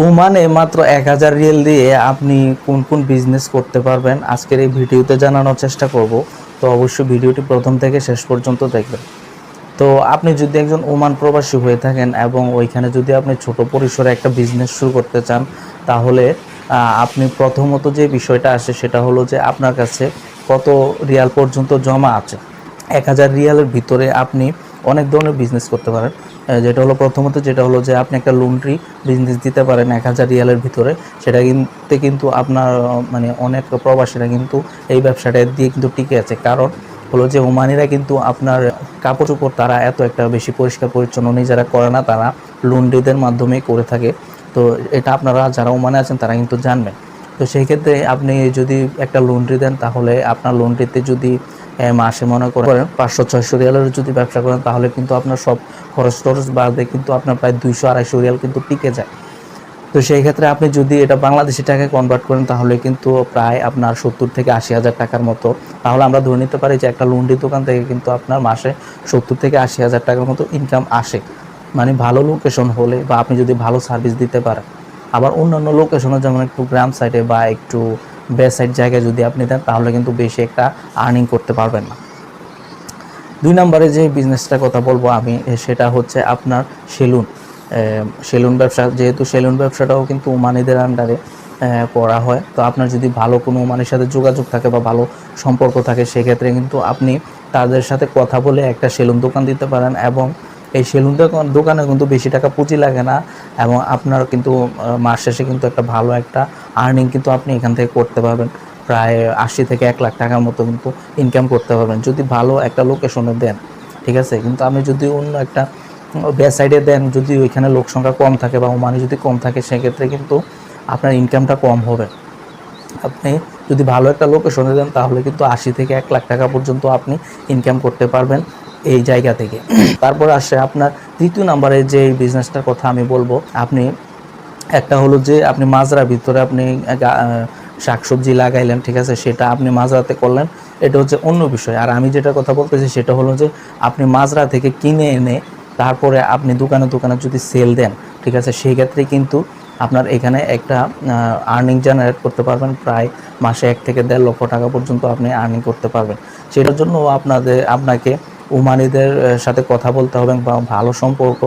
ওমানে মাত্র এক হাজার রিয়েল দিয়ে আপনি কোন কোন বিজনেস করতে পারবেন, আজকের এই ভিডিওতে জানানোর চেষ্টা করব। তো অবশ্যই ভিডিওটি প্রথম থেকে শেষ পর্যন্ত দেখবেন। তো আপনি যদি একজন ওমান প্রবাসী হয়ে থাকেন এবং ওইখানে যদি আপনি ছোট পরিসরে একটা বিজনেস শুরু করতে চান, তাহলে আপনি প্রথমত যে বিষয়টা আসে সেটা হলো যে আপনার কাছে কত রিয়াল পর্যন্ত জমা আছে। এক হাজার রিয়ালের ভিতরে আপনি অনেক ধরনের বিজনেস করতে পারেন। যেটা হলো প্রথমত যেটা হলো যে আপনি একটা লন্ড্রি বিজনেস দিতে পারেন এক হাজার রিয়ালের ভিতরে। সেটা কিন্তু কিন্তু আপনার মানে অনেক প্রবাসীরা কিন্তু এই ব্যবসাটা দিয়ে কিন্তু টিকে আছে। কারণ হলো যে ওমানিরা কিন্তু আপনার কাপড় চোপড় তারা এত একটা বেশি পরিষ্কার, পরিচ্ছন্ন নিজেরা করে না, তারা লন্ড্রিদের মাধ্যমেই করে থাকে। তো এটা আপনারা যারা ওমানে আছেন তারা কিন্তু জানবেন। তো সেই ক্ষেত্রে আপনি যদি একটা লন্ড্রি দেন, তাহলে আপনার লন্ড্রিতে যদি মাসে মনে করেন পাঁচশো, ছয়শো রিয়ালের যদি ব্যবসা করেন, তাহলে কিন্তু আপনার সব খরচ টরচ বাদে কিন্তু আপনার প্রায় দুইশো, আড়াইশো রিয়াল কিন্তু টিকে যায়। তো সেই ক্ষেত্রে আপনি যদি এটা বাংলাদেশি টাকায় কনভার্ট করেন, তাহলে কিন্তু প্রায় আপনার সত্তর থেকে আশি হাজার টাকার মতো। তাহলে আমরা ধরে নিতে পারি যে একটা লুন্ডি দোকান থেকে কিন্তু আপনার মাসে সত্তর থেকে আশি হাজার টাকার মতো ইনকাম আসে। মানে ভালো লোকেশন হলে বা আপনি যদি ভালো সার্ভিস দিতে পারেন। আবার অন্যান্য লোকেশনে যেমন একটু গ্রাম সাইডে বা একটু বে সাইড জায়গায় যদি আপনি দেন, তাহলে কিন্তু বেশি একটা আর্নিং করতে পারবেন না। দুই নম্বরে যে বিজনেসটার কথা বলব আমি সেটা হচ্ছে আপনার সেলুন সেলুন ব্যবসা, যেহেতু সেলুন ব্যবসাটাও কিন্তু ওমানিদের আন্ডারে করা হয়। তো আপনার যদি ভালো কোনো ওমানের সাথে যোগাযোগ থাকে বা ভালো সম্পর্ক থাকে, সেক্ষেত্রে কিন্তু আপনি তাদের সাথে কথা বলে একটা সেলুন দোকান দিতে পারেন এবং এই সেলুন দোকানে কিন্তু বেশি টাকা পুঁজি লাগে না এবং আপনার কিন্তু মাস শেষে কিন্তু একটা ভালো একটা আর্নিং কিন্তু আপনি এখান থেকে করতে পারবেন। প্রায় আশি থেকে এক লাখ টাকার মতো কিন্তু ইনকাম করতে পারবেন। যদি ভালো একটা লোকেশনে দেন, ঠিক আছে? কিন্তু আমি যদি অন্য একটা বে সাইডে দেন, যদি ওইখানে লোক সংখ্যা কম থাকে বা মানি যদি কম থাকে, সেক্ষেত্রে কিন্তু আপনার ইনকামটা কম হবে। আপনি যদি ভালো একটা লোকেশনে দেন, তাহলে কিন্তু আশি থেকে এক লাখ টাকা পর্যন্ত আপনি ইনকাম করতে পারবেন। এই জায়গা থেকে। তারপর আসে আপনার তৃতীয় নাম্বারে যে বিজনেসটার কথা আমি বলব, আপনি একটা হলো যে আপনি মাজরার ভিতরে আপনি শাকসবজি লাগাইলেন, ঠিক আছে? সেটা আপনি মাজরাতে করলেন। এটা হচ্ছে অন্য বিষয়। আর আমি যেটা কথা বলতেছি সেটা হলো যে আপনি মাজরা থেকে কিনে এনে তারপরে আপনি দোকানে দোকানে যদি সেল দেন, ঠিক আছে? সেই ক্ষেত্রে কিন্তু আপনার এখানে একটা আর্নিং জেনারেট করতে পারবেন। প্রায় মাসে এক থেকে দেড় লক্ষ টাকা পর্যন্ত আপনি আর্নিং করতে পারবেন। সেটার জন্য আপনাদের, আপনাকে ওমানিদের আহ, সাথে কথা বলতে হবে বা ভালো সম্পর্ক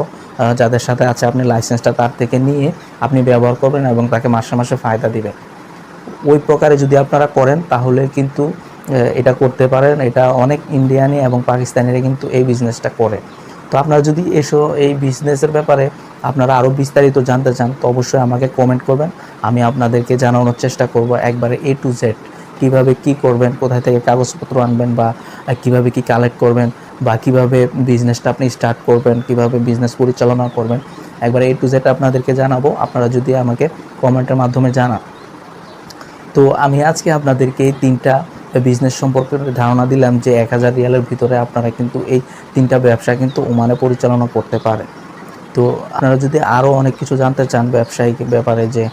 যাদের সাথে আছে আপনি লাইসেন্সটা তার থেকে নিয়ে আপনি ব্যবহার করবেন এবং তাকে মাসে মাসে ফায়দা দিবেন। ওই প্রকারে যদি আপনারা করেন তাহলে কিন্তু এটা করতে পারেন। এটা অনেক ইন্ডিয়ানি এবং পাকিস্তানিরা কিন্তু এই বিজনেসটা করে। তো আপনারা যদি এসো এই বিজনেসের ব্যাপারে আপনারা আরও বিস্তারিত জানতে চান তো অবশ্যই আমাকে কমেন্ট করবেন। আমি আপনাদেরকে জানানোর চেষ্টা করব একবারে এ টু জেড কীভাবে কি করবেন কোথায় থেকে কাগজপত্র আনবেন বা কীভাবে কি কালেক্ট করবেন বা কীভাবে বিজনেসটা আপনি স্টার্ট করবেন, কীভাবে বিজনেস পরিচালনা করবেন, একবার এ টু জেড আপনাদেরকে জানাব। আপনারা যদি আমাকে কমেন্টের মাধ্যমে জানান। তো আমি আজকে আপনাদেরকে এই তিনটা বিজনেস সম্পর্কে ধারণা দিলাম যে এক হাজার রিয়ালের ভিতরে আপনারা কিন্তু এই তিনটা ব্যবসা কিন্তু ওমানে পরিচালনা করতে পারেন। তো আপনারা যদি আরও অনেক কিছু জানতে চান ব্যবসায়িক ব্যাপারে যে